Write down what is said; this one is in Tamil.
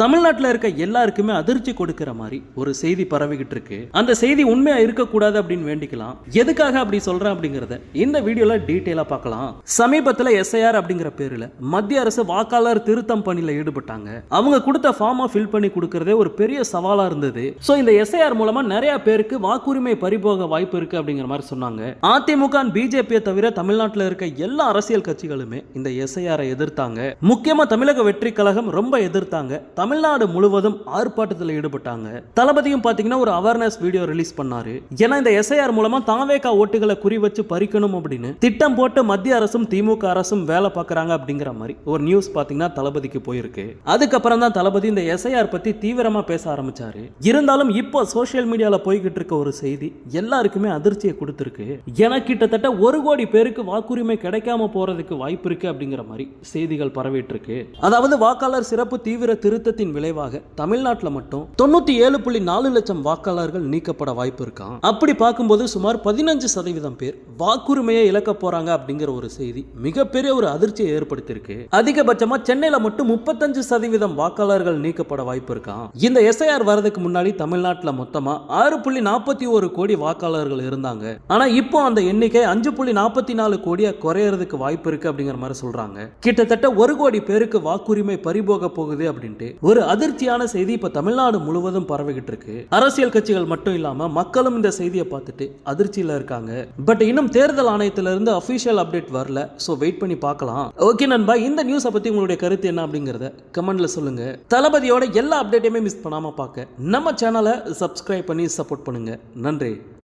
தமிழ்நாட்டில் இருக்க எல்லாருக்குமே அதிர்ச்சி கொடுக்கிற மாதிரி ஒரு செய்தி பரவிக்கிட்டு இருக்கு. அந்த செய்தி உண்மையா இருக்கக்கூடாது அப்படின்னு வேண்டிக்கலாம். எதுக்காக அப்படி சொல்றேன் அப்படிங்கறத இந்த வீடியோல டீட்டெயிலா பார்க்கலாம். சமீபத்துல எஸ்ஐஆர் அப்படிங்கிற பேர்ல மத்திய அரசு வாக்காளர் திருத்தம் பணியில ஈடுபட்டாங்க. அவங்க கொடுத்த ஃபார்மை ஃபில் பண்ணி கொடுக்கறதே ஒரு பெரிய சவாலா இருந்தது. ஸோ இந்த எஸ்ஐஆர் மூலமா நிறைய பேருக்கு வாக்குரிமை பறிபோக வாய்ப்பு இருக்கு அப்படிங்கிற மாதிரி சொன்னாங்க. அதிமுக பிஜேபியை தவிர தமிழ்நாட்டில் இருக்க எல்லா அரசியல் கட்சிகளுமே இந்த எஸ்ஐஆரை எதிர்த்தாங்க. முக்கியமா தமிழக வெற்றி கழகம் ரொம்ப எதிர்த்தாங்க. தமிழ்நாடு முழுவதும் ஆர்ப்பாட்டத்தில் ஈடுபட்டாங்க. தளபதியும் பாத்தீங்கன்னா ஒரு அவேர்னஸ் வீடியோ ரிலீஸ் பண்ணாரு. ஏன்னா இந்த எஸ்ஐஆர் மூலமா தாவேகா ஓட்டுகளை குறி வச்சு பறிக்கணும் அப்படின்னு திட்டம் போட்டு மத்திய அரசும் திமுக அரசும் வேலை பார்க்குறாங்க அப்படிங்கிற மாதிரி ஒரு நியூஸ் பாத்தீங்கன்னா தளபதிக்கு போயிருக்கு. அதுக்கப்புறம் தான் தளபதி இந்த எஸ்ஐஆர் பத்தி தீவிரமா பேச ஆரம்பிச்சாரு. இருந்தாலும் இப்போ சோசியல் மீடியால போய்கிட்டு இருக்க ஒரு செய்தி எல்லாருக்குமே அதிர்ச்சியை கொடுத்துருக்கு. என கிட்டத்தட்ட ஒரு கோடி பேருக்கு வாக்குரிமை கிடைக்காம போறதுக்கு வாய்ப்பு இருக்கு அப்படிங்கிற மாதிரி செய்திகள் பரவிட்டு இருக்கு. அதாவது வாக்காளர் சிறப்பு தீவிர திருத்த திட்டத்தின் விளைவாக தமிழ்நாட்டில் மட்டும் தொண்ணூத்தி ஏழு புள்ளி நாலு லட்சம் வாக்காளர்கள் நீக்கப்பட வாய்ப்பு இருக்கான் அப்படி பார்க்கும்போது சுமார் பதினஞ்சு சதவீதம் பேர் வாக்குரிமையை இழக்க போறாங்க அப்படிங்கிற ஒரு செய்தி மிகப்பெரிய ஒரு அதிர்ச்சியை ஏற்படுத்தியிருக்கு. அதிகபட்சமா சென்னையில மட்டும் முப்பத்தஞ்சு சதவீதம் வாக்காளர்கள் நீக்கப்பட வாய்ப்பு இருக்கான் இந்த எஸ்ஐஆர் வரதுக்கு முன்னாடி தமிழ்நாட்டில் மொத்தமா ஆறு புள்ளி நாற்பத்தி ஒரு கோடி வாக்காளர்கள் இருந்தாங்க. ஆனா இப்போ அந்த எண்ணிக்கை அஞ்சு புள்ளி நாற்பத்தி நாலு கோடியா குறையறதுக்கு வாய்ப்பு இருக்கு அப்படிங்கிற மாதிரி சொல்றாங்க. கிட்டத்தட்ட ஒரு கோடி பேருக்கு வாக்குரிமை பறிபோக போகுது அப்படின்ட்டு ஒரு அதிர்ச்சியான செய்தி இப்ப தமிழ்நாடு முழுவதும் பரவிக்கிட்டு இருக்கு அரசியல் கட்சிகள் மட்டும் இல்லாம மக்களும் இந்த செய்தியை பார்த்துட்டு அதிர்ச்சியில இருக்காங்க. பட் இன்னும் தேர்தல் ஆணையத்திலிருந்து இருந்து அபிஷியல் அப்டேட் வரல. சோ வெயிட் பண்ணி பார்க்கலாம். ஓகே நண்பா இந்த நியூஸை பத்தி உங்களுடைய கருத்து என்ன அப்படிங்கறத கமெண்ட்ல சொல்லுங்க. தளபதியோட எல்லா அப்டேட்டையுமே மிஸ் பண்ணாம பார்க்க. நம்ம சேனலை சப்ஸ்கிரைப் பண்ணி சப்போர்ட் பண்ணுங்க. நன்றி.